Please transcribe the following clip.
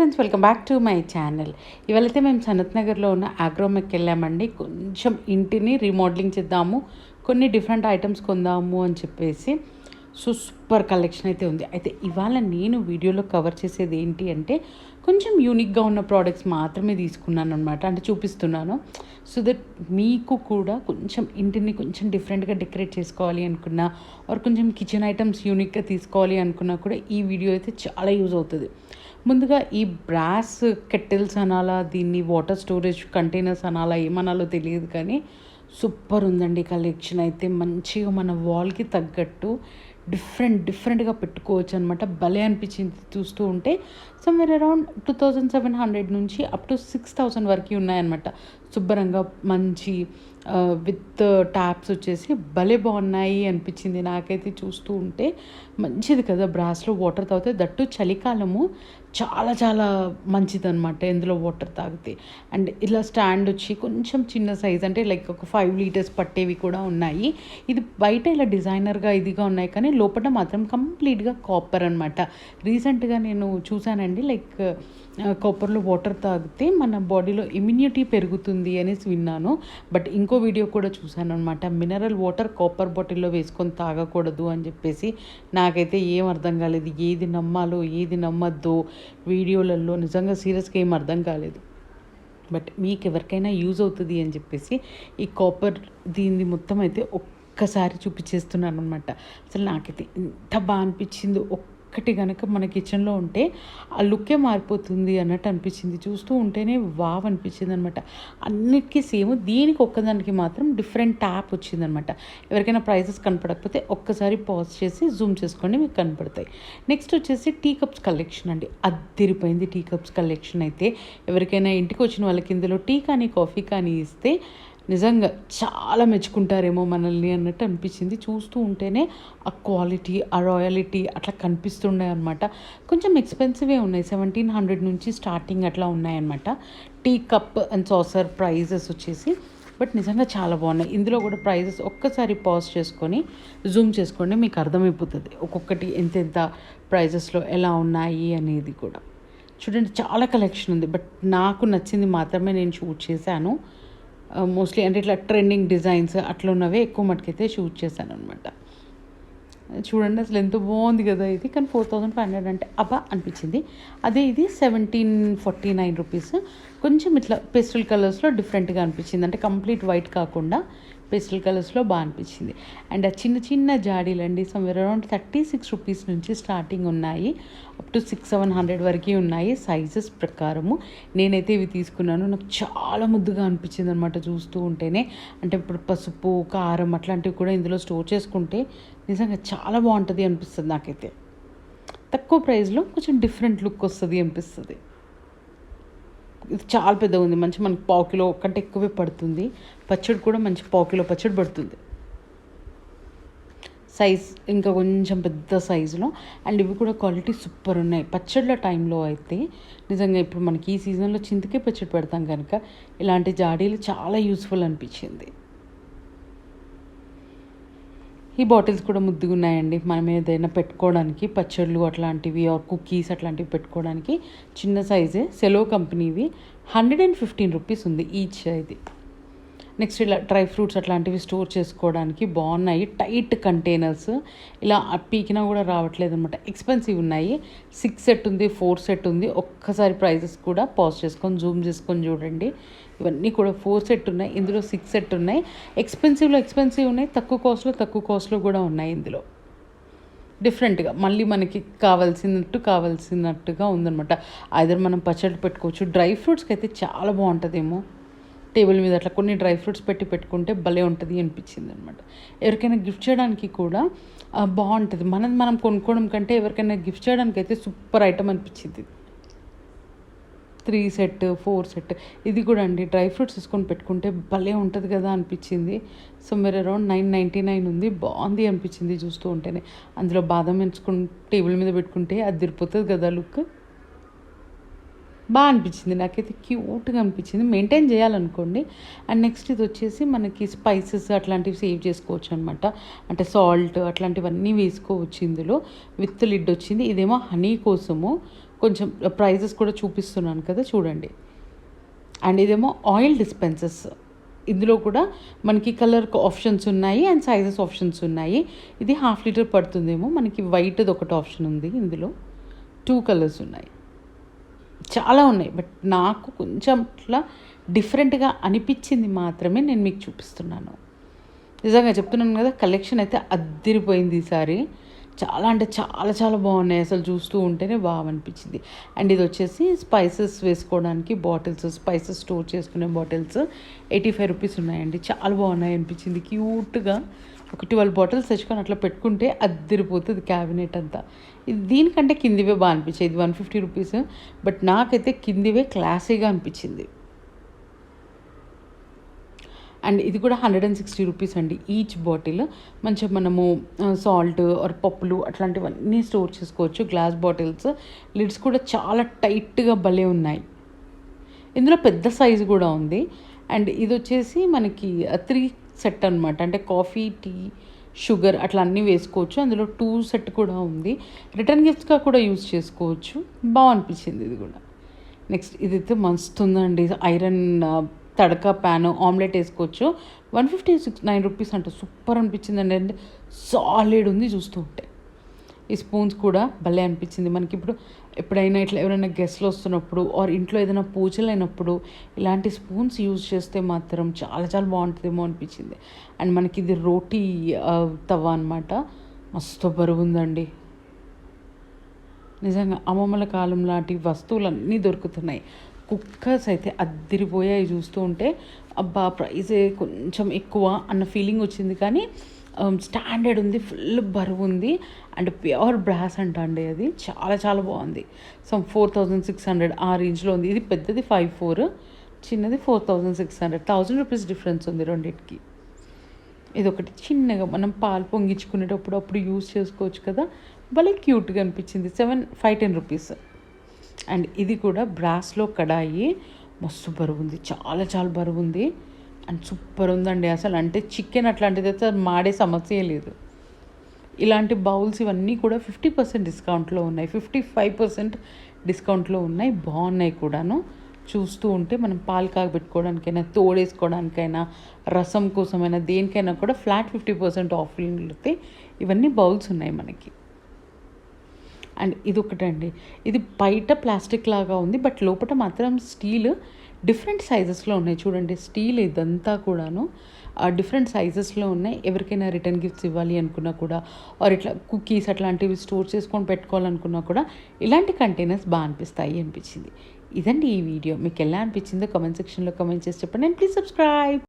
Friends welcome back to my channel ఇవాళైతే మేము సనత్ నగర్లో ఉన్న ఆగ్రోమెక్ వెళ్ళామండి. కొంచెం ఇంటిని రీమోడలింగ్ చేద్దాము కొన్ని డిఫరెంట్ ఐటమ్స్ కొందాము అని చెప్పేసి సో సూపర్ కలెక్షన్ అయితే ఉంది. అయితే ఇవాళ నేను వీడియోలో కవర్ చేసేది ఏంటి అంటే కొంచెం యూనిక్గా ఉన్న ప్రోడక్ట్స్ మాత్రమే తీసుకున్నాను అనమాట అంటే చూపిస్తున్నాను. సో దట్ మీకు కూడా కొంచెం ఇంటిని కొంచెం డిఫరెంట్గా డెకరేట్ చేసుకోవాలి అనుకున్నా ఆర్ కొంచెం కిచెన్ ఐటమ్స్ యూనిక్గా తీసుకోవాలి అనుకున్నా కూడా ఈ వీడియో అయితే చాలా యూజ్ అవుతుంది. ముందుగా ఈ బ్రాస్ కెటిల్స్ అనాలా దీన్ని వాటర్ స్టోరేజ్ కంటైనర్స్ అనాలా ఏమనాలో తెలియదు కానీ సూపర్ ఉందండి కలెక్షన్. అయితే మంచిగా మన వాల్కి తగ్గట్టు డిఫరెంట్ డిఫరెంట్గా పెట్టుకోవచ్చు అనమాట భలే అనిపించింది చూస్తూ ఉంటే. Somewhere around two thousand seven hundred నుంచి అప్ టు సిక్స్ థౌజండ్ వరకు ఉన్నాయన్నమాట. శుభ్రంగా మంచి విత్ ట్యాప్స్ వచ్చేసి భలే బాగున్నాయి అనిపించింది నాకైతే చూస్తూ ఉంటే. మంచిది కదా బ్రాస్లో వాటర్ తాగితే. దట్టు చలికాలము చాలా చాలా మంచిది అనమాట ఇందులో వాటర్ తాగితే. అండ్ ఇలా స్టాండ్ వచ్చి కొంచెం చిన్న సైజ్ అంటే లైక్ ఒక ఫైవ్ లీటర్స్ పట్టేవి కూడా ఉన్నాయి. ఇది బయట ఇలా డిజైనర్గా ఇదిగా ఉన్నాయి కానీ లోపల మాత్రం కంప్లీట్గా కాపర్ అనమాట రీసెంట్గా నేను చూశానండి లైక్ కాపర్లో వాటర్ తాగితే మన బాడీలో ఇమ్యూనిటీ పెరుగుతుంది అనేసి విన్నాను. బట్ ఇంకో వీడియో కూడా చూశాను అనమాట మినరల్ వాటర్ కాపర్ బాటిల్లో వేసుకొని తాగకూడదు అని చెప్పేసి నాకైతే ఏం అర్థం కాలేదు. ఏది నమ్మాలో ఏది నమ్మద్దో వీడియోలలో నిజంగా సీరియస్గా ఏం అర్థం కాలేదు. బట్ మీకు ఎవరికైనా యూజ్ అవుతుంది అని చెప్పేసి ఈ కాపర్ దీన్ని మొత్తం అయితే ఒక్కసారి చూపించేస్తున్నాను అనమాట అసలు నాకైతే ఎంత బాగా అనిపించిందో. ఒక్కటి కనుక మన కిచెన్లో ఉంటే ఆ లుక్కే మారిపోతుంది అన్నట్టు అనిపించింది. చూస్తూ ఉంటేనే వావ్ అనిపించింది అనమాట అన్నిటికీ సేమ్ దీనికి ఒక్కదానికి మాత్రం డిఫరెంట్ ట్యాప్ వచ్చిందనమాట. ఎవరికైనా ప్రైజెస్ కనపడకపోతే ఒక్కసారి పాజ్ చేసి జూమ్ చేసుకోండి మీకు కనపడతాయి. నెక్స్ట్ వచ్చేసి టీ కప్స్ కలెక్షన్ అండి. అద్దరిపోయింది టీ కప్స్ కలెక్షన్ అయితే. ఎవరికైనా ఇంటికి వచ్చిన వాళ్ళకి ఇందులో టీ కానీ కాఫీ కానీ ఇస్తే నిజంగా చాలా మెచ్చుకుంటారేమో మనల్ని అన్నట్టు అనిపించింది. చూస్తూ ఉంటేనే ఆ క్వాలిటీ ఆ రాయలిటీ అట్లా కనిపిస్తుండే అనమాట కొంచెం ఎక్స్పెన్సివే ఉన్నాయి. సెవెంటీన్ హండ్రెడ్ నుంచి స్టార్టింగ్ అట్లా ఉన్నాయన్నమాట tea cup and saucer prices వచ్చేసి బట్ నిజంగా చాలా బాగున్నాయి. ఇందులో కూడా ప్రైజెస్ ఒక్కసారి పాజ్ చేసుకొని జూమ్ చేసుకోండి మీకు అర్థమైపోతుంది. ఒక్కొక్కటి ఎంతెంత ప్రైజెస్లో ఎలా ఉన్నాయి అనేది కూడా. చూడండి చాలా కలెక్షన్ ఉంది. బట్ నాకు నచ్చింది మాత్రమే నేను షూట్ చేశాను. Uh, మోస్ట్లీ అంటే ఇట్లా ట్రెండింగ్ డిజైన్స్ అట్లా ఉన్నవే ఎక్కువ మటుకైతే షూట్ చేశాను అనమాట చూడండి అసలు ఎంత బాగుంది కదా ఇది. కానీ ఫోర్ థౌజండ్ ఫైవ్ హండ్రెడ్ అంటే అబ్బా అనిపించింది. అదే ఇది సెవెంటీన్ ఫార్టీ నైన్ రూపీస్ కొంచెం ఇట్లా పెస్టల్ కలర్స్లో డిఫరెంట్గా అనిపించింది. అంటే కంప్లీట్ వైట్ కాకుండా పేస్టల్ కలర్స్లో బాగా అనిపించింది. అండ్ ఆ చిన్న చిన్న జాడీలు అండి somewhere around thirty six rupees నుంచి స్టార్టింగ్ ఉన్నాయి. Up to six seven hundred వరకు ఉన్నాయి సైజెస్ ప్రకారము. నేనైతే ఇవి తీసుకున్నాను. నాకు చాలా ముద్దుగా అనిపించింది అనమాట చూస్తూ ఉంటేనే. అంటే ఇప్పుడు పసుపు కారం అట్లాంటివి కూడా ఇందులో స్టోర్ చేసుకుంటే నిజంగా చాలా బాగుంటుంది అనిపిస్తుంది నాకైతే. తక్కువ ప్రైస్లో కొంచెం డిఫరెంట్ లుక్ వస్తుంది అనిపిస్తుంది. ఇది చాలా పెద్దగా ఉంది. మంచి మనకి పావు కిలో కంటే ఎక్కువే పడుతుంది. పచ్చడి కూడా మంచి పావు కిలో పచ్చడి పడుతుంది. సైజ్ ఇంకా కొంచెం పెద్ద సైజులో అండ్ ఇవి కూడా క్వాలిటీ సూపర్ ఉన్నాయి. పచ్చళ్ళ టైంలో అయితే నిజంగా ఇప్పుడు మనకి ఈ సీజన్లో చింతకే పచ్చడి పెడతాం కనుక ఇలాంటి జాడీలు చాలా యూస్ఫుల్ అనిపించింది. ఈ బాటిల్స్ కూడా ముద్దుగా ఉన్నాయండి మనం ఏదైనా పెట్టుకోవడానికి పచ్చళ్ళు అట్లాంటివి ఆర్ కుకీస్ అట్లాంటివి పెట్టుకోవడానికి చిన్న సైజే సెలో కంపెనీవి హండ్రెడ్ అండ్ ఫిఫ్టీన్ రూపీస్ ఉంది ఈచ్ ఇది నెక్స్ట్ ఇలా డ్రై ఫ్రూట్స్ అట్లాంటివి స్టోర్ చేసుకోవడానికి బాగున్నాయి. Tight containers. ఇలా పీకినా కూడా రావట్లేదు అనమాట ఎక్స్పెన్సివ్ ఉన్నాయి. సిక్స్ సెట్ ఉంది ఫోర్ సెట్ ఉంది. ఒక్కసారి ప్రైజెస్ కూడా పాజ్ చేసుకొని జూమ్ చేసుకొని చూడండి. ఇవన్నీ కూడా ఫోర్ సెట్ ఉన్నాయి ఇందులో సిక్స్ సెట్ ఉన్నాయి. ఎక్స్పెన్సివ్లో ఎక్స్పెన్సివ్ ఉన్నాయి తక్కువ కాస్ట్లో తక్కువ కాస్ట్లో కూడా ఉన్నాయి ఇందులో. డిఫరెంట్గా మళ్ళీ మనకి కావాల్సినట్టు కావాల్సినట్టుగా ఉందన్నమాట. ఐదర్ మనం పచ్చడి పెట్టుకోవచ్చు. డ్రై ఫ్రూట్స్కి అయితే చాలా బాగుంటుందేమో. టేబుల్ మీద అట్లా కొన్ని డ్రై ఫ్రూట్స్ పెట్టి పెట్టుకుంటే భలే ఉంటుంది అనిపించింది అనమాట ఎవరికైనా గిఫ్ట్ చేయడానికి కూడా బాగుంటుంది. మనం మనం కొనుక్కోవడం కంటే ఎవరికైనా గిఫ్ట్ చేయడానికి అయితే సూపర్ ఐటమ్ అనిపించింది. త్రీ సెట్ ఫోర్ సెట్ ఇది కూడా అండి. డ్రై ఫ్రూట్స్ తీసుకొని పెట్టుకుంటే భలే ఉంటుంది కదా అనిపించింది. సో మీరు అరౌండ్ నైన్ నైంటీ నైన్ ఉంది. బాగుంది అనిపించింది చూస్తూ ఉంటేనే. అందులో బాదం ఎంచుకుని టేబుల్ మీద పెట్టుకుంటే అది తిరిపోతుంది కదా లుక్. బాగా అనిపించింది. నాకైతే క్యూట్గా అనిపించింది. మెయింటైన్ చేయాలనుకోండి. అండ్ నెక్స్ట్ ఇది వచ్చేసి మనకి స్పైసెస్ అట్లాంటివి సేవ్ చేసుకోవచ్చు అనమాట అంటే సాల్ట్ అట్లాంటివన్నీ వేసుకోవచ్చు ఇందులో. విత్ లిడ్ వచ్చింది. ఇదేమో హనీ కోసము. కొంచెం ప్రైజెస్ కూడా చూపిస్తున్నాను కదా చూడండి. అండ్ ఇదేమో ఆయిల్ డిస్పెన్సెస్. ఇందులో కూడా మనకి కలర్ ఆప్షన్స్ ఉన్నాయి అండ్ సైజెస్ ఆప్షన్స్ ఉన్నాయి. ఇది హాఫ్ లీటర్ పడుతుందేమో. మనకి వైట్ది ఒకటి ఆప్షన్ ఉంది ఇందులో. టూ కలర్స్ ఉన్నాయి. చాలా ఉన్నాయి. బట్ నాకు కొంచెం అట్లా డిఫరెంట్గా అనిపించింది మాత్రమే నేను మీకు చూపిస్తున్నాను. నిజంగా చెప్తున్నాను కదా కలెక్షన్ అయితే అద్దిరిపోయింది ఈసారి చాలా అంటే చాలా చాలా బాగున్నాయి. అసలు చూస్తూ ఉంటేనే బాగా అనిపించింది. అండ్ ఇది వచ్చేసి స్పైసెస్ వేసుకోవడానికి బాటిల్స్ స్పైసెస్ స్టోర్ చేసుకునే బాటిల్స్ ఎయిటీ ఫైవ్ రూపీస్ ఉన్నాయండి. చాలా బాగున్నాయి అనిపించింది. క్యూట్గా ఒక ట్వెల్వ్ బాటిల్స్ తెచ్చుకొని అట్లా పెట్టుకుంటే అద్దరిపోతుంది క్యాబినెట్ అంతా. ఇది దీనికంటే కిందివే బాగా అనిపించేది. ఇది వన్ ఫిఫ్టీ రూపీస్ బట్ నాకైతే కిందివే క్లాసీగా అనిపించింది. అండ్ ఇది కూడా హండ్రెడ్ అండ్ సిక్స్టీ రూపీస్ అండి ఈచ్ బాటిల్. మంచిగా మనము సాల్ట్ ఆర్ పప్పులు అట్లాంటివన్నీ స్టోర్ చేసుకోవచ్చు. గ్లాస్ బాటిల్స్ లిడ్స్ కూడా చాలా టైట్గా భలే ఉన్నాయి. ఇందులో పెద్ద సైజు కూడా ఉంది. అండ్ ఇది వచ్చేసి మనకి త్రీ సెట్ అనమాట అంటే కాఫీ టీ షుగర్ అట్లా అన్నీ వేసుకోవచ్చు. అందులో టూ సెట్ కూడా ఉంది. రిటర్న్ గిఫ్ట్స్గా కూడా యూజ్ చేసుకోవచ్చు. బాగా అనిపించింది ఇది కూడా. నెక్స్ట్ ఇదైతే మస్తు ఉందండి ఐరన్ తడక ప్యాన్ ఆమ్లెట్ వేసుకోవచ్చు. One fifty six nine rupees అంటే. సూపర్ అనిపించింది అండి సాలిడ్ ఉంది చూస్తూ ఉంటే. ఈ స్పూన్స్ కూడా భలే అనిపించింది. మనకి ఇప్పుడు ఎప్పుడైనా ఇట్లా ఎవరైనా గెస్ట్లు వస్తున్నప్పుడు ఆర్ ఇంట్లో ఏదైనా పూజలు అయినప్పుడు ఇలాంటి స్పూన్స్ యూజ్ చేస్తే మాత్రం చాలా చాలా బాగుంటుందేమో అనిపించింది. అండ్ మనకి ఇది రోటీ తవ్వ అనమాట మస్తు బరువు ఉందండి నిజంగా అమ్మమ్మల కాలం లాంటి వస్తువులన్నీ దొరుకుతున్నాయి. కుక్కర్స్ అయితే అద్దిరిపోయాయి చూస్తూ ఉంటే అబ్బా ప్రైస్ కొంచెం ఎక్కువ అన్న ఫీలింగ్ వచ్చింది. కానీ Um, స్టాండర్డ్ ఉంది ఫుల్ బరువు ఉంది. అండ్ ప్యూర్ బ్రాస్ అంట అండి అది. చాలా చాలా బాగుంది. Some four thousand six hundred ఆ రేంజ్లో ఉంది. ఇది పెద్దది ఫైవ్ ఫోర్ చిన్నది four thousand six hundred thousand rupees difference ఉంది రెండింటికి. ఇది ఒకటి చిన్నగా మనం పాలు పొంగించుకునేటప్పుడు అప్పుడు యూస్ చేసుకోవచ్చు కదా. భలే క్యూట్గా అనిపించింది. Seven five ten rupees and ఇది కూడా బ్రాస్లో కడాయి. మస్తు బరువు ఉంది. చాలా చాలా బరువు ఉంది. అండ్ సూపర్ ఉందండి అసలు. అంటే చికెన్ అట్లాంటిది అయితే మాడే సమస్య లేదు. ఇలాంటి బౌల్స్ ఇవన్నీ కూడా ఫిఫ్టీ పర్సెంట్ డిస్కౌంట్లో ఉన్నాయి. ఫిఫ్టీ ఫైవ్ పర్సెంట్ డిస్కౌంట్లో ఉన్నాయి. బాగున్నాయి కూడాను. చూస్తూ ఉంటే మనం పాలు కాగబెట్టుకోవడానికైనా తోడేసుకోవడానికైనా రసం కోసమైనా దేనికైనా కూడా ఫ్లాట్ ఫిఫ్టీ పర్సెంట్ ఆఫర్లు ఇవన్నీ బౌల్స్ ఉన్నాయి మనకి. అండ్ ఇది ఒకటండి ఇది బయట ప్లాస్టిక్ లాగా ఉంది. బట్ లోపల మాత్రం స్టీల్ డిఫరెంట్ సైజెస్లో ఉన్నాయి. చూడండి స్టీల్ ఇదంతా కూడాను డిఫరెంట్ సైజెస్లో ఉన్నాయి. ఎవరికైనా రిటర్న్ గిఫ్ట్స్ ఇవ్వాలి అనుకున్నా కూడా ఆర్ ఇట్లా కుకీస్ అట్లాంటివి స్టోర్ చేసుకొని పెట్టుకోవాలనుకున్నా కూడా ఇలాంటి కంటైనర్స్ బాగా అనిపిస్తాయి అనిపించింది. ఇదండి ఈ వీడియో. మీకు ఎలా అనిపించిందో కమెంట్ సెక్షన్లో కమెంట్ చేసి చెప్పండి. And please subscribe.